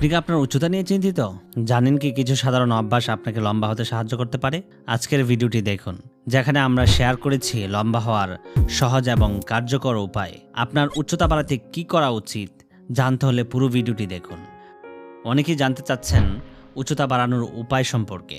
আপনি কি আপনার উচ্চতা নিয়ে চিন্তিত? জানেন কি কিছু সাধারণ অভ্যাস আপনাকে লম্বা হতে সাহায্য করতে পারে? আজকের ভিডিওটি দেখুন, যেখানে আমরা শেয়ার করেছি লম্বা হওয়ার সহজ এবং কার্যকর উপায়। আপনার উচ্চতা বাড়াতে কি করা উচিত, জানতে হলে পুরো ভিডিওটি দেখুন। অনেকেই জানতে চাচ্ছেন উচ্চতা বাড়ানোর উপায় সম্পর্কে।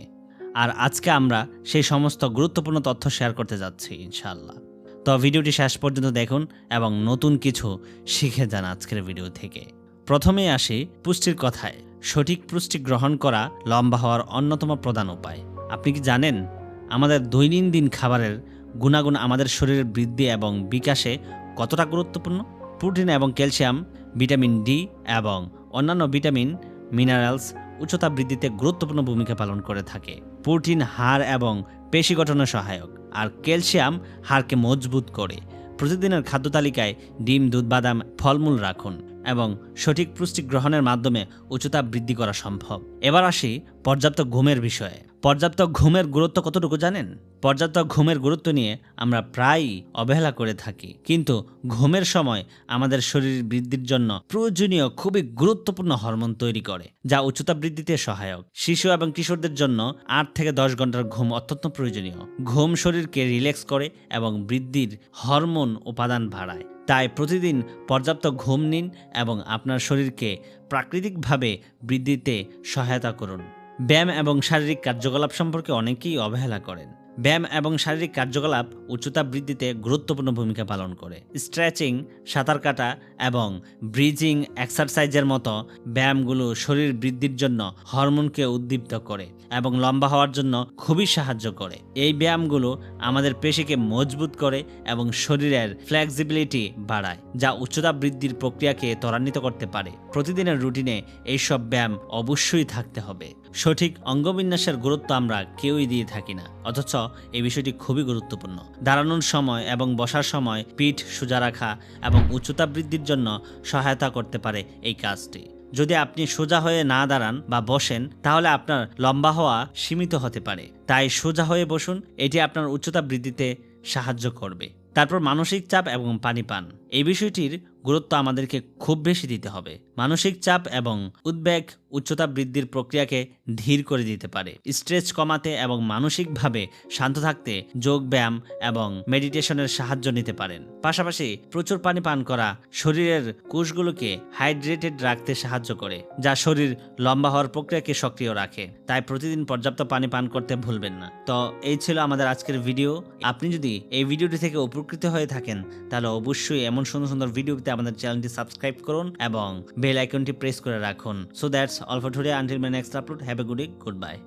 আর আজকে আমরা সেই সমস্ত গুরুত্বপূর্ণ তথ্য শেয়ার করতে যাচ্ছি ইনশাল্লাহ তো ভিডিওটি শেষ পর্যন্ত দেখুন এবং নতুন কিছু শিখে যান আজকের ভিডিও থেকে। প্রথমেই আসি পুষ্টির কথায়। সঠিক পুষ্টি গ্রহণ করা লম্বা হওয়ার অন্যতম প্রধান উপায়। আপনি কি জানেন, আমাদের দৈনন্দিন খাবারের গুণাগুণ আমাদের শরীরের বৃদ্ধি এবং বিকাশে কতটা গুরুত্বপূর্ণ? প্রোটিন এবং ক্যালসিয়াম, ভিটামিন ডি এবং অন্যান্য ভিটামিন, মিনারেলস উচ্চতা বৃদ্ধিতে গুরুত্বপূর্ণ ভূমিকা পালন করে থাকে। প্রোটিন, হাড় এবং পেশি গঠনে সহায়ক। আর ক্যালসিয়াম হাড়কে মজবুত করে। প্রতিদিনের খাদ্য তালিকায় ডিম, দুধ, বাদাম, ফলমূল রাখুন। এবং সঠিক পুষ্টি গ্রহণের মাধ্যমে উচ্চতা বৃদ্ধি করা সম্ভব। এবার আসি পর্যাপ্ত ঘুমের বিষয়ে। পর্যাপ্ত ঘুমের গুরুত্ব কতটুকু জানেন? পর্যাপ্ত ঘুমের গুরুত্ব নিয়ে আমরা প্রায়ই অবহেলা করে থাকি। কিন্তু ঘুমের সময় আমাদের শরীর বৃদ্ধির জন্য প্রয়োজনীয় খুবই গুরুত্বপূর্ণ হরমোন তৈরি করে, যা উচ্চতা বৃদ্ধিতে সহায়ক। শিশু এবং কিশোরদের জন্য আট থেকে দশ ঘণ্টার ঘুম অত্যন্ত প্রয়োজনীয়। ঘুম শরীরকে রিল্যাক্স করে এবং বৃদ্ধির হরমোন উপাদান বাড়ায়। তাই প্রতিদিন পর্যাপ্ত ঘুম নিন এবং আপনার শরীরকে প্রাকৃতিকভাবে বৃদ্ধিতে সহায়তা করুন। ব্যায়াম এবং শারীরিক কার্যকলাপ সম্পর্কে অনেকেই অবহেলা করেন। ব্যায়াম এবং শারীরিক কার্যকলাপ উচ্চতা বৃদ্ধিতে গুরুত্বপূর্ণ ভূমিকা পালন করে। স্ট্রেচিং, সাঁতার কাটা এবং ব্রিজিং এক্সারসাইজের মতো ব্যায়ামগুলো শরীর বৃদ্ধির জন্য হরমোনকে উদ্দীপ্ত করে এবং লম্বা হওয়ার জন্য খুবই সাহায্য করে। এই ব্যায়ামগুলো আমাদের পেশিকে মজবুত করে এবং শরীরের ফ্লেক্সিবিলিটি বাড়ায়, যা উচ্চতা বৃদ্ধির প্রক্রিয়াকে ত্বরান্বিত করতে পারে। প্রতিদিনের রুটিনে এইসব ব্যায়াম অবশ্যই থাকতে হবে। সঠিক অঙ্গবিন্যাসের গুরুত্ব আমরা কেউই দিয়ে থাকি না, অথচ এই বিষয়টি খুবই গুরুত্বপূর্ণ। দাঁড়ানোর সময় এবং বসার সময় পিঠ সোজা রাখা এবং উচ্চতা বৃদ্ধির জন্য সহায়তা করতে পারে এই কাজটি। যদি আপনি সোজা হয়ে না দাঁড়ান বা বসেন, তাহলে আপনার লম্বা হওয়া সীমিত হতে পারে। তাই সোজা হয়ে বসুন, এটি আপনার উচ্চতা বৃদ্ধিতে সাহায্য করবে। তারপর মানসিক চাপ এবং পানি পান। এই বিষয়টির গুরুত্ব আমাদেরকে খুব বেশি দিতে হবে। মানসিক চাপ এবং উদ্বেগ উচ্চতা বৃদ্ধির প্রক্রিয়াকে ধীর করে দিতে পারে। স্ট্রেস কমাতে এবং মানসিকভাবে শান্ত থাকতে যোগ ব্যায়াম এবং মেডিটেশনের সাহায্য নিতে পারেন। পাশাপাশি প্রচুর পানি পান করা শরীরের কোষগুলোকে হাইড্রেটেড রাখতে সাহায্য করে, যা শরীর লম্বা হওয়ার প্রক্রিয়াকে সক্রিয় রাখে। তাই প্রতিদিন পর্যাপ্ত পানি পান করতে ভুলবেন না। তো এই ছিল আমাদের আজকের ভিডিও। আপনি যদি এই ভিডিওটি থেকে উপকৃত হয়ে থাকেন, তাহলে অবশ্যই এমন সুন্দর সুন্দর ভিডিও পেতে আমাদের চ্যানেলটি সাবস্ক্রাইব করুন এবং বেল আইকনটি প্রেস করে রাখুন। So that's all for today until my next upload have a good good bye